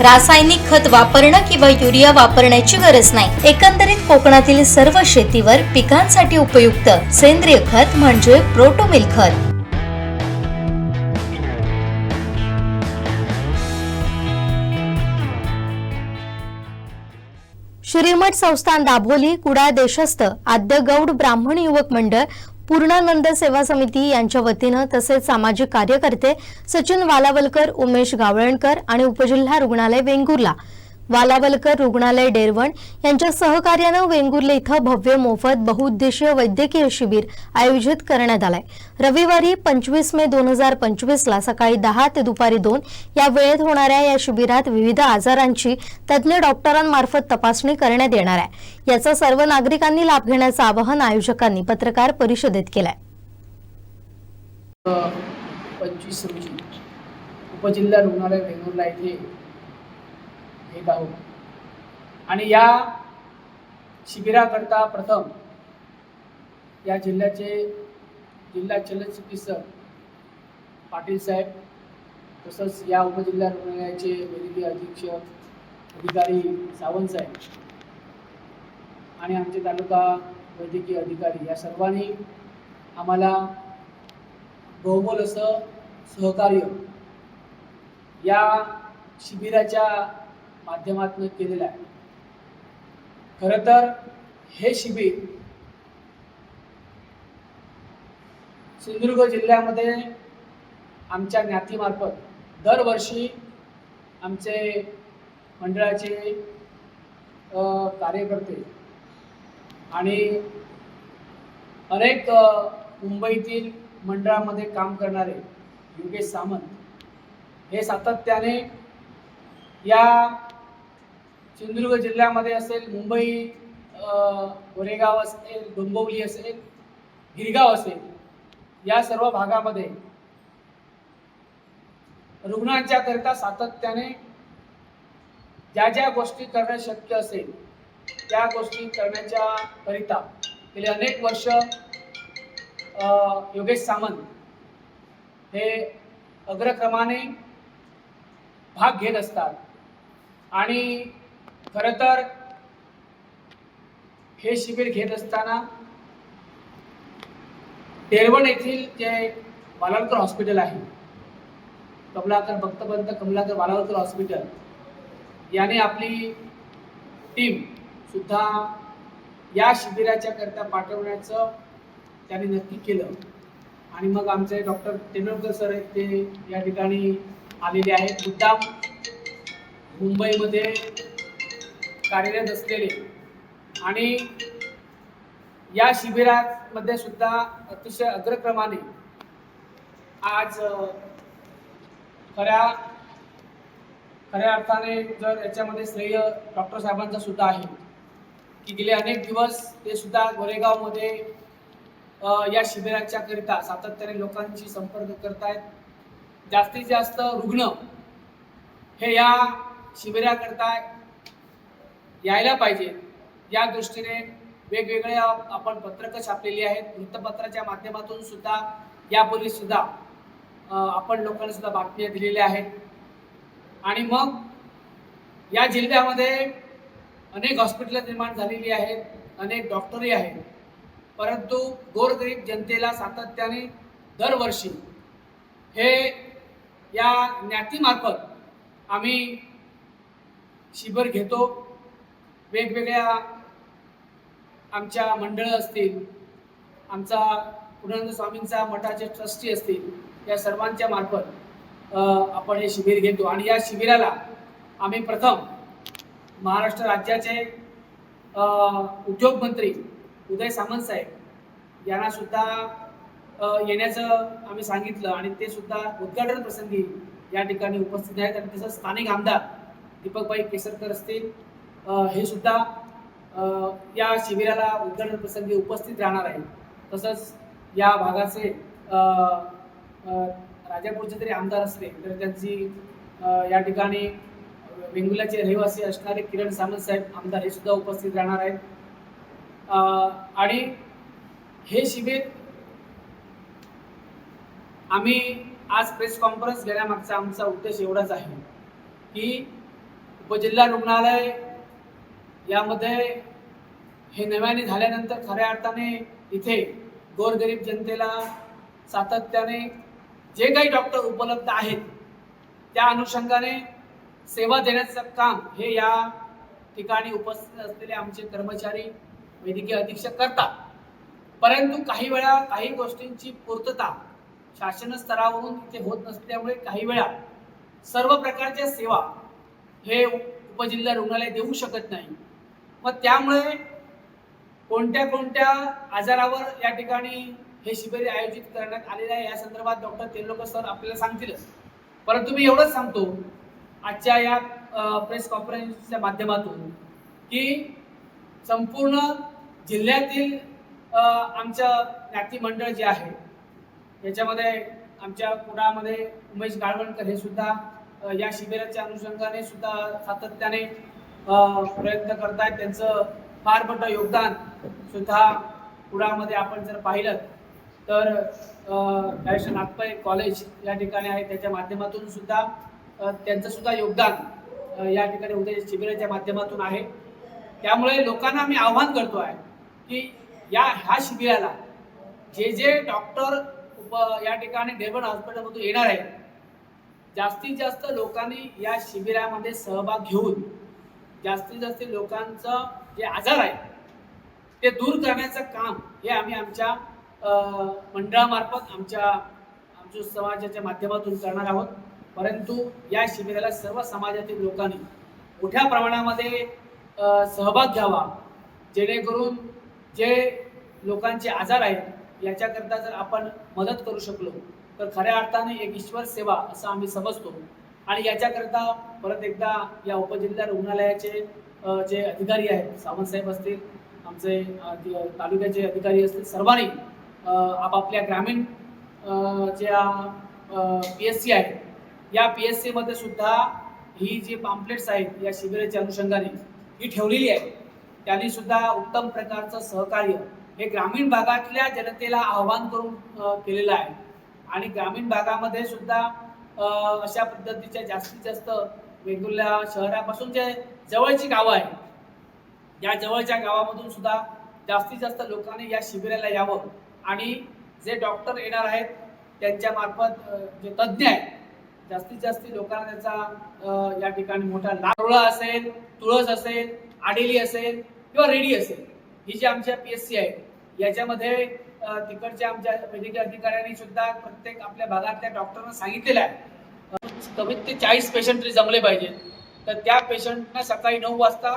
रासायनिक खत वापरणं किंवा युरिया वापरण्याची गरज नाही. एकंदरीत कोकणातील सर्व शेतीवर पिकांसाठी उपयुक्त सेंद्रिय खत म्हणजे प्रोटोमिल खत. श्रीमठ संस्थान दाभोली कुडाळ देशस्थ आद्य गौड ब्राह्मण युवक मंडळ पूर्णानंद सेवा समिती यांच्या वतीनं तसेच सामाजिक कार्यकर्ते सचिन वालावलकर उमेश गावळणकर आणि उपजिल्हा रुग्णालय वेंगुर्ला वालावलकर रुग्णालय डेरवण यांच्या सहकार्यानं वेंगुर्ले इथं भव्य मोफत बहुउद्देशीय वैद्यकीय शिबिर आयोजित करण्यात आलंय. रविवारी पंचवीस मे दोन हजार पंचवीसला सकाळी दहा ते दुपारी दोन या वेळेत होणाऱ्या या शिबिरात विविध आजारांची तज्ज्ञ डॉक्टरांमार्फत तपासणी करण्यात येणार आहे. याचा सर्व नागरिकांनी लाभ घेण्याचं आवाहन आयोजकांनी पत्रकार परिषदेत केलंय. पंचवीस रोजी उपजिल्हा रुग्णालय वेंगुर्ला येथे येत आहोत आणि या शिबिराकरता प्रथम या जिल्ह्याचे जिल्हा शल्यचिकित्सक पाटील साहेब तसंच या उपजिल्हा रुग्णालयाचे वैद्यकीय अधीक्षक अधिकारी सावंत साहेब आणि आमचे तालुका वैद्यकीय अधिकारी या सर्वांनी आम्हाला बहुमोल असं सहकार्य या शिबिराच्या माध्यमातून केलेलं आहे. खरं तर हे शिबिर सिंधुदुर्ग जिल्ह्यामध्ये आमच्या ज्ञातीमार्फत दरवर्षी आमचे मंडळाचे कार्यकर्ते आणि अनेक मुंबईतील मंडळामध्ये काम करणारे योगेश सामंत हे सातत्याने या सिंधुदुर्ग जिल्ह्यामध्ये असेल मुंबई गोरेगाव असेल डोंबवली असेल गिरगाव असेल या सर्व भागामध्ये रुग्णांच्या करता सातत्याने ज्या ज्या गोष्टी करणं शक्य असेल त्या गोष्टी करण्याच्या करिता गेले अनेक वर्ष योगेश सामंत हे अग्रक्रमाने भाग घेत असतात. आणि खरं तर हे शिबिर घेत असताना डेरवण येथील जे बालावकर हॉस्पिटल आहे कमलाकर भक्तपंत कमलाकर बालावकर हॉस्पिटल याने आपली टीम सुद्धा या शिबिराच्या करता पाठवण्याचं त्यांनी नक्की केलं. आणि मग आमचे डॉक्टर तेंडुलकर सर आहेत ते या ठिकाणी आलेले आहेत. मुद्दाम मुंबईमध्ये कार्यरत असलेले आणि या शिबिरामध्ये सुद्धा अतिशय अग्रक्रमाने आज खऱ्या खऱ्या अर्थाने जर याच्यामध्ये श्रेय डॉक्टर साहेबांचा सुद्धा आहे की गेले अनेक दिवस ते सुद्धा गोरेगावमध्ये या शिबिराच्या करिता सातत्याने लोकांशी संपर्क करतायत. जास्तीत जास्त रुग्ण हे या शिबिराकरता यायला पाहिजे. या दृष्टीने वेगवेगळे आपण पत्रकं छापलेली आहेत. वृत्तपत्राच्या माध्यमातून सुद्धा यापूर्वी सुद्धा आपण लोकांना सुद्धा बातम्या दिलेल्या आहेत. आणि मग या जिल्ह्यामध्ये अनेक हॉस्पिटल निर्माण झालेली आहेत अनेक डॉक्टरही आहेत. परंतु गोरगरीब जनतेला सातत्याने दरवर्षी हे या ज्ञातीमार्फत आम्ही शिबिर घेतो. वेगवेगळ्या आमच्या मंडळं असतील आमचा पूर्णानंद स्वामींचा मठाचे ट्रस्टी असतील या सर्वांच्या मार्फत आपण हे शिबिर घेतो. आणि या शिबिराला आम्ही प्रथम महाराष्ट्र राज्याचे उद्योगमंत्री उदय सामंत साहेब यांना सुद्धा येण्याचं आम्ही सांगितलं. आणि ते सुद्धा उद्घाटन प्रसंगी या ठिकाणी उपस्थित आहेत. आणि तसंच स्थानिक आमदार दीपकबाई केसरकर असतील हे सुद्धा या शिबिराला उद्घाटन प्रसंगी उपस्थित राहणार आहेत. तसंच या भागाचे राजापूरचे तरी आमदार असले तर त्यांची या ठिकाणी वेंगुर्ल्याचे रहिवासी असणारे किरण सामंत साहेब आमदार हे सुद्धा उपस्थित राहणार आहेत. आणि हे शिबिर आम्ही आज प्रेस कॉन्फरन्स घेण्यामागचा आमचा उद्देश एवढाच आहे की उपजिल्हा रुग्णालय यामध्ये हे नव्याने झाल्यानंतर खऱ्या अर्थाने इथे गोरगरीब जनतेला सातत्याने जे काही डॉक्टर उपलब्ध आहेत त्या अनुषंगाने सेवा देण्याचं काम हे या ठिकाणी उपस्थित असलेले आमचे कर्मचारी वैद्यकीय अधीक्षक करतात. परंतु काही वेळा काही गोष्टींची पूर्तता शासन स्तरावरून इथे होत नसल्यामुळे काही वेळा सर्व प्रकारच्या सेवा हे उपजिल्हा रुग्णालय देऊ शकत नाही. मग त्यामुळे कोणत्या कोणत्या आजारावर या ठिकाणी हे शिबिर आयोजित करण्यात आलेलं आहे या संदर्भात डॉक्टर तेलोकर सर आपल्याला सांगतीलच परंतु मी एवढंच सांगतो आजच्या या प्रेस कॉन्फरन्सच्या माध्यमातून की संपूर्ण जिल्ह्यातील आमचं ज्ञाती मंडळ जे आहे याच्यामध्ये आमच्या कुडामध्ये उमेश गाळवणकर हे सुद्धा या शिबिराच्या अनुषंगाने सुद्धा सातत्याने प्रयत्न प्रयत्न करतायत. त्यांचं फार मोठं योगदान सुद्धा कुडामध्ये आपण जर पाहिलं तर डायरेक्शन कॉलेज या ठिकाणी आहे. त्याच्या माध्यमातून सुद्धा त्यांचं सुद्धा योगदान या ठिकाणी उद्या शिबिराच्या माध्यमातून आहे. त्यामुळे लोकांना मी आव्हान करतो आहे की या ह्या शिबिराला जे जे डॉक्टर या ठिकाणी डेबन हॉस्पिटलमधून येणार आहेत जास्तीत जास्त लोकांनी या शिबिरामध्ये सहभाग घेऊन जास्तीत जास्त लोकांचं जे आजार आहे ते दूर करण्याचं काम हे आम्ही आमच्या मंडळामार्फत आमच्या आमच्या समाजाच्या माध्यमातून करणार आहोत. परंतु या शिबिराला सर्व समाजातील लोकांनी मोठ्या प्रमाणामध्ये सहभाग घ्यावा. जेणेकरून जे लोकांचे आजार आहेत याच्याकरता जर आपण मदत करू शकलो तर खऱ्या अर्थाने एक ईश्वर सेवा असं आम्ही समजतो. आणि याच्याकरता परत एकदा या उपजिल्हा रुग्णालयाचे जे अधिकारी आहेत सावंतसाहेब असतील आमचे तालुक्याचे अधिकारी असतील सर्वांनी आपापल्या ग्रामीण ज्या पी एस सी आहेत या पी एस सीमध्ये सुद्धा ही जी पाम्पलेट्स आहेत या शिबिराच्या अनुषंगाने ही ठेवलेली आहे त्यांनी सुद्धा उत्तम प्रकारचं सहकार्य हे ग्रामीण भागातल्या जनतेला आव्हान करून केलेलं आहे. आणि ग्रामीण भागामध्ये सुद्धा अशा पद्धतीच्या जास्तीत जास्त वेगवेगळ्या शहरापासून जे जवळची गावं आहेत या जवळच्या गावामधून सुद्धा जास्तीत जास्त लोकांनी या शिबिराला यावं. आणि जे डॉक्टर येणार आहेत त्यांच्या मार्फत जे तज्ज्ञ आहेत जास्तीत जास्त लोकांना त्याचा या ठिकाणी मोठा लारोळा असेल तुळस असेल आडेली असेल किंवा रेडी असेल ही जी आमच्या पी एस सी आहे याच्यामध्ये तिकडच्या आमच्या वैद्यकीय अधिकाऱ्यांनी सुद्धा प्रत्येक आपल्या भागातल्या डॉक्टरांना सांगितलेलं आहे. कमीत ते चाळीस पेशंट तरी जमले पाहिजेत. तर त्या पेशंटना सकाळी नऊ वाजता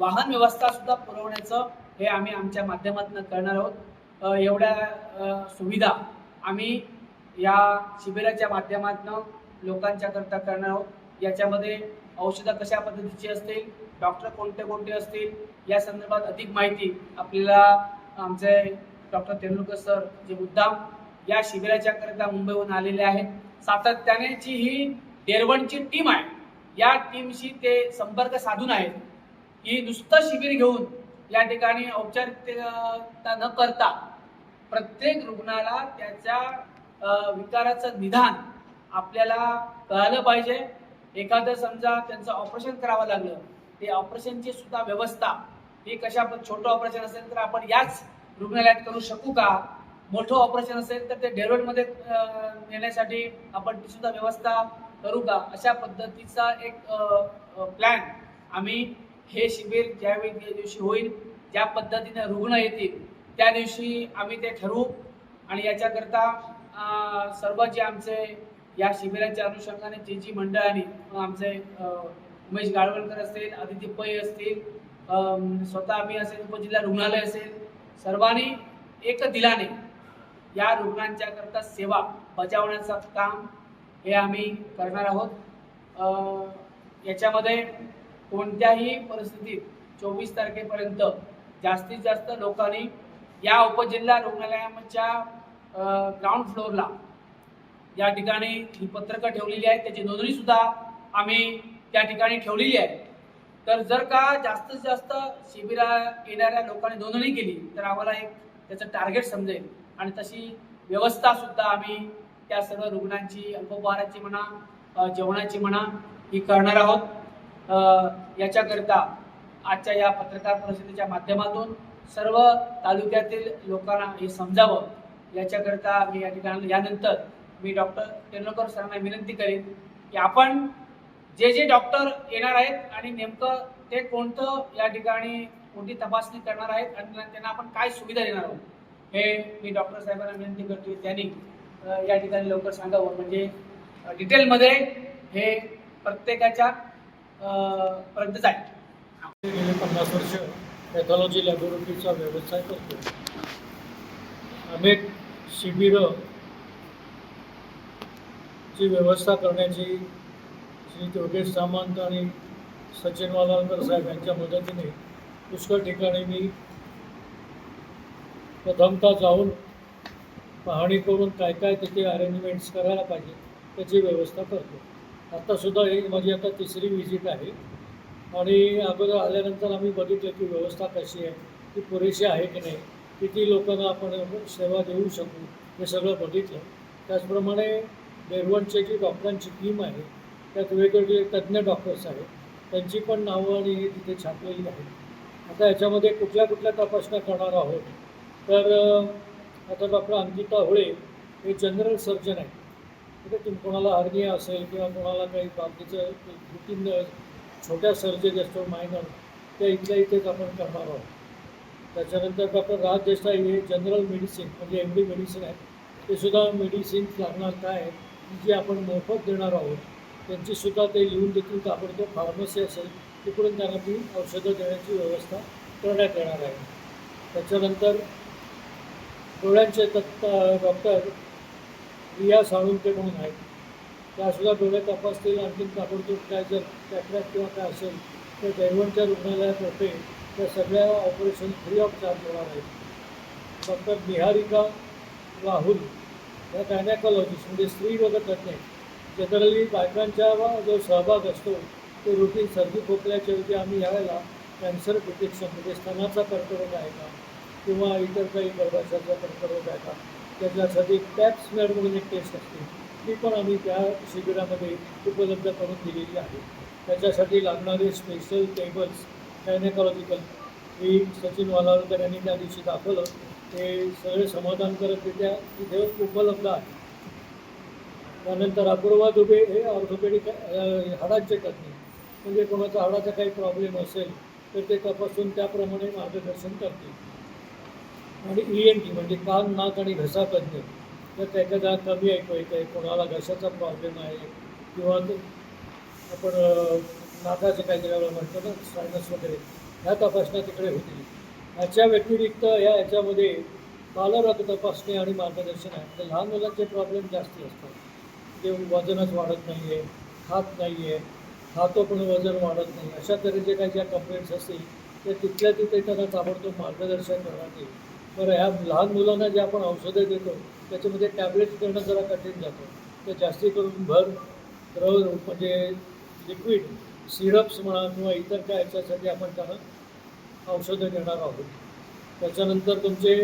वाहन व्यवस्था सुद्धा पुरवण्याचं हे आम्ही आमच्या माध्यमातून करणार आहोत. एवढ्या सुविधा आम्ही या शिबिराच्या माध्यमातून लोकांच्या करता करणार आहोत. याच्यामध्ये औषधं कशा पद्धतीची असतील डॉक्टर कोणते कोणते असतील या संदर्भात अधिक माहिती आपल्याला आमचे डॉक्टर तेंडुलकर सर जे मुद्दाम या शिबिराच्या करिता मुंबईहून आलेले आहेत. सातत्याने जी ही डेरवणची टीम आहे. या टीमशी ते संपर्क साधून आहेत. की नुसतं शिबिर घेऊन या ठिकाणी औपचारिकता न करता प्रत्येक रुग्णाला त्याच्या विकाराचं निदान आपल्याला कळालं पाहिजे. एखादं समजा त्यांचं ऑपरेशन करावं लागलं ते ऑपरेशनची सुद्धा व्यवस्था ही कशा छोटं ऑपरेशन असेल तर आपण याच रुग्णालयात करू शकू का? मोठं ऑपरेशन असेल तर ते डेव्हलपमध्ये नेण्यासाठी आपण तीसुद्धा व्यवस्था करू का? अशा पद्धतीचा एक प्लॅन आम्ही हे शिबिर ज्यावेळी त्या दिवशी होईल ज्या पद्धतीने रुग्ण येतील त्या दिवशी आम्ही ते ठरवू. आणि याच्याकरता सर्व जे आमचे या शिबिराच्या अनुषंगाने जे जी मंडळांनी आमचे उमेश गाळवणकर असतील आदित्य पै असतील स्वतः आम्ही असेल उपजिल्हा रुग्णालय असेल सर्वांनी एक दिलाने या रुग्णांच्या करता सेवा बजावण्याचं काम हे आम्ही करणार आहोत. याच्यामध्ये कोणत्याही परिस्थितीत चोवीस तारखेपर्यंत जास्तीत जास्त लोकांनी या उपजिल्हा रुग्णालयाच्या ग्राउंड फ्लोअरला या ठिकाणी ही पत्रकं ठेवलेली आहेत. त्याची नोंदणीसुद्धा आम्ही त्या ठिकाणी ठेवलेली आहे. तर जर का जास्तीत जास्त शिबिरा येणाऱ्या लोकांनी नोंदणी केली तर आम्हाला एक त्याचं टार्गेट समजेल. आणि तशी व्यवस्था सुद्धा आम्ही त्या सर्व रुग्णांची अल्पोपहाराची म्हणा जेवणाची म्हणा ही करणार आहोत. याच्याकरिता आजच्या या पत्रकार परिषदेच्या माध्यमातून सर्व तालुक्यातील लोकांना हे समजावं. याच्याकरिता मी या ठिकाणी यानंतर मी डॉक्टर तेंडुलकर सरांना विनंती करेन की आपण जे जे डॉक्टर येणार आहेत आणि नेमकं ते कोणतं या ठिकाणी कोणती तपासणी करणार आहेत आणि त्यांना आपण काय सुविधा देणार आहोत हे मी डॉक्टर साहेबांना विनंती करतो त्यांनी या ठिकाणी लवकर सांगावं. म्हणजे डिटेलमध्ये हे प्रत्येकाच्या पर्यंतच पर्यंत जाईल गेले पन्नास वर्ष पॅथॉलॉजी लॅबोरेटरीचा व्यवसाय करतो अनेक शिबिरं ची व्यवस्था करण्याची श्री योगेश सामंत आणि सचिन वालालकर साहेब यांच्या मदतीने पुष्कळ ठिकाणी मी प्रथमता जाऊन पाहणी करून काय काय तिथे अरेंजमेंट्स करायला पाहिजे त्याची व्यवस्था करतो. आत्तासुद्धा ही माझी आता तिसरी व्हिजिट आहे. आणि अगोदर आल्यानंतर आम्ही बघितलं की व्यवस्था कशी आहे ती पुरेशी आहे की नाही किती लोकांना आपण सेवा देऊ शकू हे सगळं बघितलं. त्याचप्रमाणे देरवणची जी डॉक्टरांची टीम आहे त्यात वेगवेगळे तज्ज्ञ डॉक्टर्स आहेत. त्यांची पण नावं आणि हे तिथे छापलेली आहेत. आता याच्यामध्ये कुठल्या कुठल्या तपासण्या करणार आहोत? तर आता डॉक्टर अंकिता होळे हे जनरल सर्जन आहेत. म्हणजे तुम कोणाला हर्निया असेल किंवा कोणाला काही बाकीचं तीन छोट्या सर्जरी असतो मायनर त्या इथल्या इथेच आपण करणार आहोत. त्याच्यानंतर डॉक्टर राज देसाई हे जनरल मेडिसिन म्हणजे एम डी मेडिसिन आहे ते सुद्धा मेडिसिन लागणार काय आहे जी आपण मोफत देणार आहोत त्यांचीसुद्धा ते लिहून देतील ताबडतोब फार्मसी असेल तिकडून त्यांना ती औषधं देण्याची व्यवस्था करण्यात येणार आहे. त्याच्यानंतर डोळ्यांचे तत् डॉक्टर रिया साळुंके म्हणून आहेत. त्यासुद्धा डोळे तपासतील आणखी ताबडतोब काय जर कॅटरॅक्ट किंवा काय असेल तर दैवणच्या रुग्णालयातर्फे त्या सगळ्या ऑपरेशन फ्री ऑफ चार्ज होणार आहेत. डॉक्टर निहारिका राहुल या गायनॅकॉलॉजिस्ट म्हणजे स्त्री रोग तज्ज्ञ जनरली बायकांचा जो सहभाग असतो तो रुटीन सर्दी खोकल्याच्या ऐवजी आम्ही यावेळेला कॅन्सर डिटेक्शन म्हणजे स्तनाचा कर्करोग आहे का? किंवा इतर काही गर्भाशयाचा कर्करोग आहे का? त्याच्यासाठी टॅप स्मेअर म्हणून एक टेस्ट असते. ती पण आम्ही त्या शिबिरामध्ये उपलब्ध करून दिलेली आहे. त्याच्यासाठी लागणारे स्पेशल टेबल्स गायनेकॉलॉजिकल ही सचिन वालावकर यांनी त्या दिवशी दाखवलं. ते सगळे समाधानकारकरित्या तिथे उपलब्ध आहे त्यानंतर अपूर्वा दुबे हे ऑर्थोपेडिक हाडांचे तज्ज्ञ म्हणजे कोणाचा हाडाचा काही प्रॉब्लेम असेल तर ते तपासून त्याप्रमाणे मार्गदर्शन करतील. आणि ई एन टी म्हणजे कान नाक आणि घसा तज्ज्ञ तर त्याच्यात कमी ऐकू येत आहे कोणाला घशाचा प्रॉब्लेम आहे किंवा आपण नाकाचं काही वेळा म्हणतो ना सायनस वगैरे ह्या तपासण्या तिकडे होतील. ह्याच्या व्यतिरिक्त या याच्यामध्ये बालरक्त तपासणी आणि मार्गदर्शन आहे. तर लहान मुलांचे प्रॉब्लेम जास्ती असतात. ते वजनच वाढत नाही आहे खात नाही आहे खातो पण वजन वाढत नाही. अशा तऱ्हेचे काही ज्या कंप्लेंट्स असतील ते तिथल्या तिथे त्यांना ताबडतोब मार्गदर्शन करण्यात येईल. बरं ह्या लहान मुलांना जे आपण औषधं देतो त्याच्यामध्ये टॅबलेट्स करणं जरा कठीण जातं. तर जास्ती करून भर द्रव म्हणजे लिक्विड सिरप्स म्हणा किंवा इतर काय याच्यासाठी आपण त्यांना औषधं देणार आहोत. त्याच्यानंतर तुमचे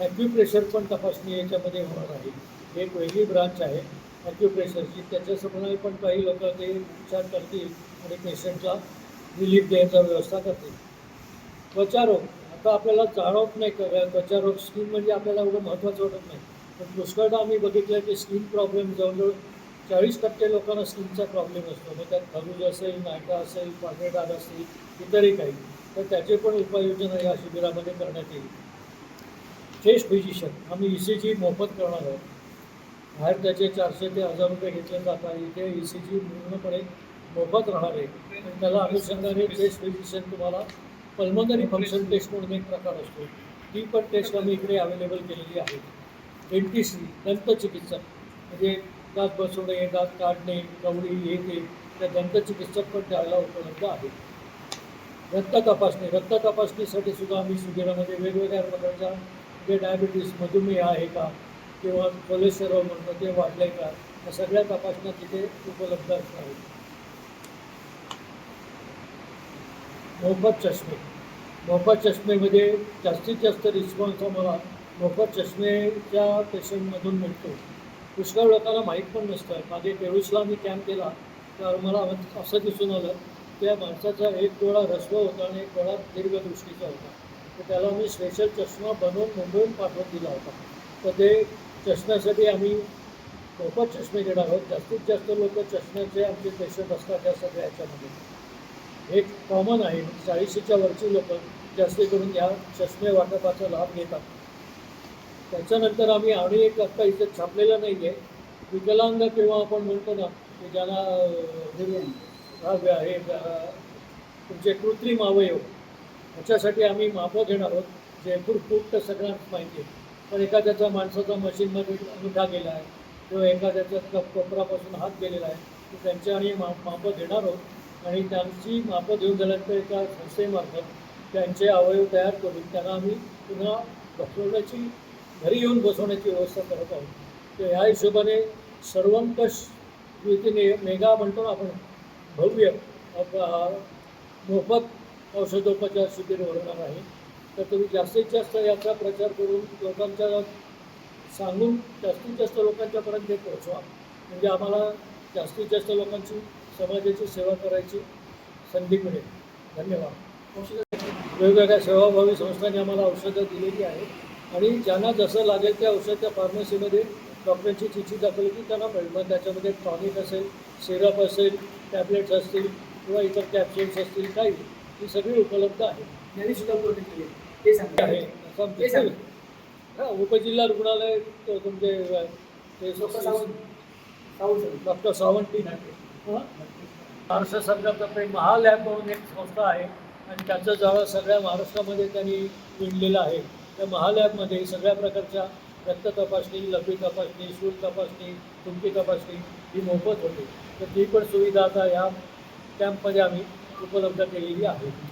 ॲक्युप्रेशर पण तपासणी याच्यामध्ये होणार आहे. एक वेगळी ब्रांच आहे. अक्युप्रेशरची त्याच्यासमोर पण काही लोक ते उपचार करतील आणि पेशंटला रिलीफ द्यायचा व्यवस्था करतील. त्वचारोग. आता आपल्याला जाणवत नाही का त्वचारोग स्किन म्हणजे आपल्याला एवढं महत्त्वाचं वाटत नाही. पण पुष्कळदा आम्ही बघितलं की स्किन प्रॉब्लेम जवळजवळ चाळीस टक्के लोकांना स्किनचा प्रॉब्लेम असतो. मग त्यात खरूज असेल नायका असेल पांढरे डाग असतील इतरही काही. तर त्याचे पण उपाययोजना या शिबिरामध्ये करण्यात येईल. चेस्ट फिजिशियन आम्ही ई सी जी मोफत करणार आहोत. बाहेर त्याचे चारशे ते हजार रुपये घेतले जातात. इथे ई सी जी पूर्णपणे मोफत राहणार आहे. आणि त्याला अनुषंगाने टेस्ट फिजिशियन तुम्हाला पल्मोनरी फंक्शन टेस्ट म्हणून एक प्रकार असतो. ती पण टेस्ट आम्ही इकडे अवेलेबल केलेली आहे. डेंटिस्ट्री दंतचिकित्सक म्हणजे दात बसवणे दात काढणे कवडी हे ते त्या दंतचिकित्सक पण त्याला उपलब्ध आहे. रक्त तपासणी रक्त तपासणीसाठी सुद्धा आम्ही शिबिरामध्ये वेगवेगळ्या प्रकारच्या जे डायबिटीस मधुमेह आहे का किंवा कोलेस्टेरॉल म्हणतो ते वाढलं आहे का या सगळ्या तपासण्या तिथे उपलब्ध आहेत मोफत चष्मे. मोफत चष्मेमध्ये जास्तीत जास्त रिस्पॉन्स आम्हाला मोफत चष्मेच्या पेशंटमधून मिळतो. पुष्कळ लोकांना माहीत पण नसतं. मागे पेरुसला मी कॅम्प केला तर मला असं दिसून आलं त्या माणसाचा एक डोळा रस्व होता आणि एक डोळा दीर्घदृष्टीचा होता. तर त्याला मी स्पेशल चष्मा बनवून मुंबईहून पाठवून दिला होता. तर ते चष्म्यासाठी आम्ही मोफत चष्मे देणार आहोत. जास्तीत जास्त लोक चष्म्याचे आमचे पेशंट असतात या सगळ्या ह्याच्यामध्ये एक कॉमन आहे चाळीशीच्या वरची लोक जास्त करून या चष्मे वाटपाचा लाभ घेतात. त्याच्यानंतर आम्ही आणि एक आत्ता इथे छापलेलं नाही आहे विकलांग किंवा आपण म्हणतो ना की ज्यांना हे तुमचे कृत्रिम अवयव ह्याच्यासाठी आम्ही माफं घेणार आहोत. जयपूर खूप तर सगळ्यांना माहिती आहे. पण एखाद्याचा माणसाचा मशीनमध्ये अंगठा गेला आहे किंवा एखाद्याचा कप कोपरापासून हात गेलेला आहे तर त्यांच्या आणि मा मापं देणार आहोत. आणि त्यांची मापं घेऊन झाल्यानंतर एका संस्थेमार्फत त्यांचे अवयव तयार करून त्यांना आम्ही पुन्हा बसवण्याची घरी येऊन बसवण्याची व्यवस्था करत आहोत. तर ह्या हिशोबाने सर्वंकष रीतीने मेगा म्हणतो ना आपण भव्य मोफत औषधोपचार शिबिर भरवणार आहे. तर तुम्ही जास्तीत जास्त याचा प्रचार करून लोकांच्या सांगून जास्तीत जास्त लोकांच्यापर्यंत हे पोहोचवा. म्हणजे आम्हाला जास्तीत जास्त लोकांची समाजाची सेवा करायची संधी मिळेल. धन्यवाद. औषधं वेगवेगळ्या सेवाभावी संस्थांनी आम्हाला औषधं दिलेली आहेत. आणि ज्यांना जसं लागेल त्या औषध त्या फार्मसीमध्ये डॉक्टरांची चिठ्ठी दाखवली की त्यांना मिळेल. मग त्याच्यामध्ये टॉनिक असेल सिरप असेल टॅबलेट्स असतील किंवा इतर कॅप्सूल्स असतील काही. ही सगळी उपलब्ध आहेत. यांनी सुद्धा उपलब्ध केली ते सांगा सांगा हा, उपजिल्हा रुग्णालय त- तुमचे डॉक्टर सावंत. महाराष्ट्र सरकारतर्फे महालॅब म्हणून एक संस्था आहे आणि त्याचं जाळं सगळ्या महाराष्ट्रामध्ये त्यांनी विणलेलं आहे. त्या महालॅबमध्ये सगळ्या प्रकारच्या रक्त तपासणी लघवी तपासणी शूल तपासणी तुमकी तपासणी ही मोफत होते. तर ती पण सुविधा आता या कॅम्पमध्ये आम्ही उपलब्ध केलेली आहे.